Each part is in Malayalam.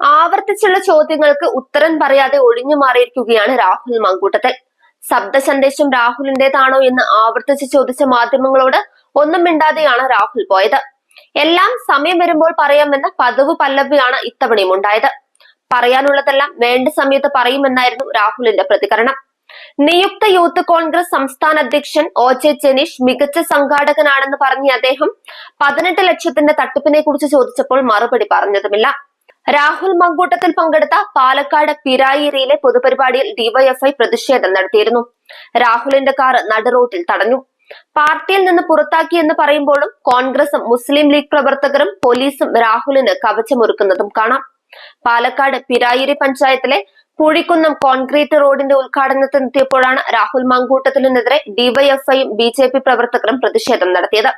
ആവർത്തിച്ചുള്ള ചോദ്യങ്ങൾക്ക് ഉത്തരം പറയാതെ ഒഴിഞ്ഞു മാറിയിരിക്കുകയാണ് രാഹുൽ മങ്കൂട്ടത്തിൽ. ശബ്ദ സന്ദേശം രാഹുലിന്റേതാണോ എന്ന് ആവർത്തിച്ച് ചോദിച്ച മാധ്യമങ്ങളോട് ഒന്നും മിണ്ടാതെയാണ് രാഹുൽ പോയത്. എല്ലാം സമയം വരുമ്പോൾ പറയാമെന്ന പതിവ് പല്ലവിയാണ് ഇത്തവണയും ഉണ്ടായത്. പറയാനുള്ളതെല്ലാം വേണ്ട സമയത്ത് പറയുമെന്നായിരുന്നു രാഹുലിന്റെ പ്രതികരണം. നിയുക്ത യൂത്ത് കോൺഗ്രസ് സംസ്ഥാന അധ്യക്ഷൻ ഒ ജെ ജനീഷ് മികച്ച സംഘാടകനാണെന്ന് പറഞ്ഞ അദ്ദേഹം പതിനെട്ട് ലക്ഷത്തിന്റെ തട്ടിപ്പിനെ കുറിച്ച് ചോദിച്ചപ്പോൾ മറുപടി പറഞ്ഞതുമില്ല. രാഹുൽ മങ്കൂട്ടത്തിൽ പങ്കെടുത്ത പാലക്കാട് പിരായിരിയിലെ പൊതുപരിപാടിയിൽ ഡിവൈഎഫ്ഐ പ്രതിഷേധം നടത്തിയിരുന്നു. രാഹുലിന്റെ കാർ നടുറോട്ടിൽ തടഞ്ഞു. പാർട്ടിയിൽ നിന്ന് പുറത്താക്കിയെന്ന് പറയുമ്പോഴും കോൺഗ്രസും മുസ്ലിം ലീഗ് പ്രവർത്തകരും പോലീസും രാഹുലിന് കവചമൊരുക്കുന്നതും കാണാം. പാലക്കാട് പിരായിരി പഞ്ചായത്തിലെ പൂഴിക്കുന്നം കോൺക്രീറ്റ് റോഡിന്റെ ഉദ്ഘാടനത്തിനെത്തിയപ്പോഴാണ് രാഹുൽ മങ്കൂട്ടത്തിനെതിരെ ഡിവൈഎഫ്ഐയും ബി പ്രവർത്തകരും പ്രതിഷേധം നടത്തിയത്.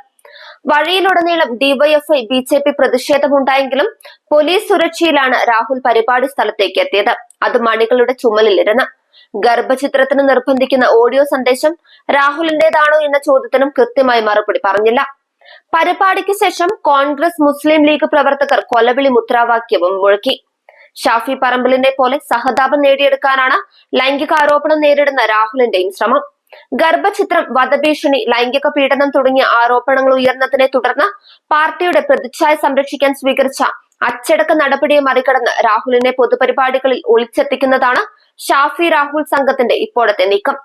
വഴിയിലുടനീളം ഡിവൈഎഫ്ഐ ബി ജെ പി പ്രതിഷേധമുണ്ടായെങ്കിലും പോലീസ് സുരക്ഷയിലാണ് രാഹുൽ പരിപാടി സ്ഥലത്തേക്ക് എത്തിയത്. അത് മണികളുടെ ചുമലിലിരുന്ന്. ഗർഭചിത്രത്തിന് നിർബന്ധിക്കുന്ന ഓഡിയോ സന്ദേശം രാഹുലിന്റേതാണോ എന്ന ചോദ്യത്തിനും കൃത്യമായി മറുപടി പറഞ്ഞില്ല. പരിപാടിക്ക് ശേഷം കോൺഗ്രസ് മുസ്ലിം ലീഗ് പ്രവർത്തകർ കൊലവിളി മുദ്രാവാക്യവും മുഴക്കി. ഷാഫി പറമ്പലിനെ പോലെ സഹതാപം നേടിയെടുക്കാനാണ് ലൈംഗികാരോപണം നേരിടുന്ന രാഹുലിന്റെയും ശ്രമം. ഗർഭചിത്രം വധഭീഷണി ലൈംഗിക പീഡനം തുടങ്ങിയ ആരോപണങ്ങൾ ഉയർന്നതിനെ തുടർന്ന് പാർട്ടിയുടെ പ്രതിച്ഛായ സംരക്ഷിക്കാൻ സ്വീകരിച്ച അച്ചടക്ക നടപടിയെ മറികടന്ന് രാഹുലിനെ പൊതുപരിപാടികളിൽ ഒളിച്ചെത്തിക്കുന്നതാണ് ഷാഫി രാഹുൽ സംഘത്തിന്റെ ഇപ്പോഴത്തെ നീക്കം.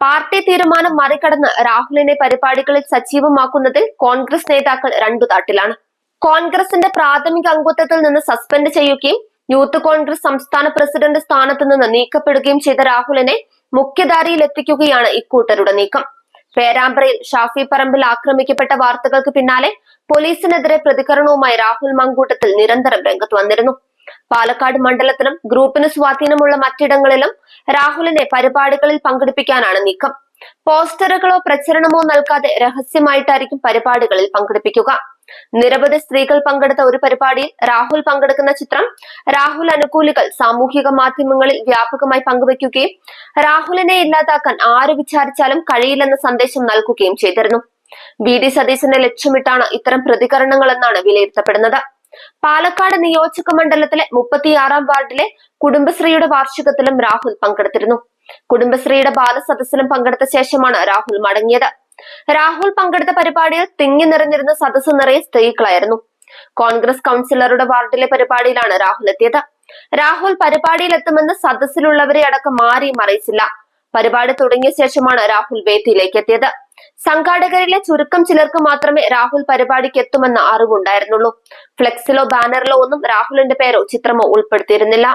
പാർട്ടി തീരുമാനം മറികടന്ന് രാഹുലിനെ പരിപാടികളിൽ സജീവമാക്കുന്നതിൽ കോൺഗ്രസ് നേതാക്കൾ രണ്ടു താട്ടിലാണ് കോൺഗ്രസിന്റെ പ്രാഥമിക അംഗത്വത്തിൽ നിന്ന് സസ്പെൻഡ് ചെയ്യുകയും യൂത്ത് കോൺഗ്രസ് സംസ്ഥാന പ്രസിഡന്റ് സ്ഥാനത്ത് നിന്ന് നീക്കപ്പെടുകയും ചെയ്ത രാഹുലിനെ മുഖ്യധാരയിൽ എത്തിക്കുകയാണ് ഇക്കൂട്ടരുടെ നീക്കം. പേരാമ്പ്രയിൽ ഷാഫി പറമ്പിൽ ആക്രമിക്കപ്പെട്ട വാർത്തകൾക്ക് പിന്നാലെ പോലീസിനെതിരെ പ്രതികരണവുമായി രാഹുൽ മങ്കൂട്ടത്തിൽ നിരന്തരം രംഗത്ത് വന്നിരുന്നു. പാലക്കാട് മണ്ഡലത്തിലും ഗ്രൂപ്പിന് സ്വാധീനമുള്ള മറ്റിടങ്ങളിലും രാഹുലിനെ പരിപാടികളിൽ പങ്കെടുപ്പിക്കാനാണ് നീക്കം. പോസ്റ്ററുകളോ പ്രചരണമോ നൽകാതെ രഹസ്യമായിട്ടായിരിക്കും പരിപാടികളിൽ പങ്കെടുപ്പിക്കുക. നിരവധി സ്ത്രീകൾ പങ്കെടുത്ത ഒരു പരിപാടിയിൽ രാഹുൽ പങ്കെടുക്കുന്ന ചിത്രം രാഹുൽ അനുകൂലികൾ സാമൂഹിക മാധ്യമങ്ങളിൽ വ്യാപകമായി പങ്കുവയ്ക്കുകയും രാഹുലിനെ ഇല്ലാതാക്കാൻ ആര് വിചാരിച്ചാലും കഴിയില്ലെന്ന സന്ദേശം നൽകുകയും ചെയ്തിരുന്നു. വി ഡി സതീശനെ ലക്ഷ്യമിട്ടാണ് ഇത്തരം പ്രതികരണങ്ങൾ എന്നാണ് വിലയിരുത്തപ്പെടുന്നത്. പാലക്കാട് നിയോജക മണ്ഡലത്തിലെ മുപ്പത്തിയാറാം വാർഡിലെ കുടുംബശ്രീയുടെ വാർഷികത്തിലും രാഹുൽ പങ്കെടുത്തിരുന്നു. കുടുംബശ്രീയുടെ ബാലസദസ്സിലും പങ്കെടുത്ത ശേഷമാണ് രാഹുൽ മടങ്ങിയത്. രാഹുൽ പങ്കെടുത്ത പരിപാടിയിൽ തിങ്ങി നിറഞ്ഞിരുന്ന സദസ്സ് നിറയെ സ്ത്രീകളായിരുന്നു കോൺഗ്രസ് കൗൺസിലറുടെ വാർഡിലെ പരിപാടിയിലാണ് രാഹുൽ എത്തിയത്. രാഹുൽ പരിപാടിയിലെത്തുമെന്ന് സദസ്സിലുള്ളവരെ അടക്കം മാറിയും അറിയിച്ചില്ല. പരിപാടി തുടങ്ങിയ ശേഷമാണ് രാഹുൽ വേദിയിലേക്ക് എത്തിയത്. സംഘാടകരിലെ ചുരുക്കം ചിലർക്ക് മാത്രമേ രാഹുൽ പരിപാടിക്ക് എത്തുമെന്ന അറിവുണ്ടായിരുന്നുള്ളൂ. ഫ്ലെക്സിലോ ബാനറിലോ ഒന്നും രാഹുലിന്റെ പേരോ ചിത്രമോ ഉൾപ്പെടുത്തിയിരുന്നില്ല.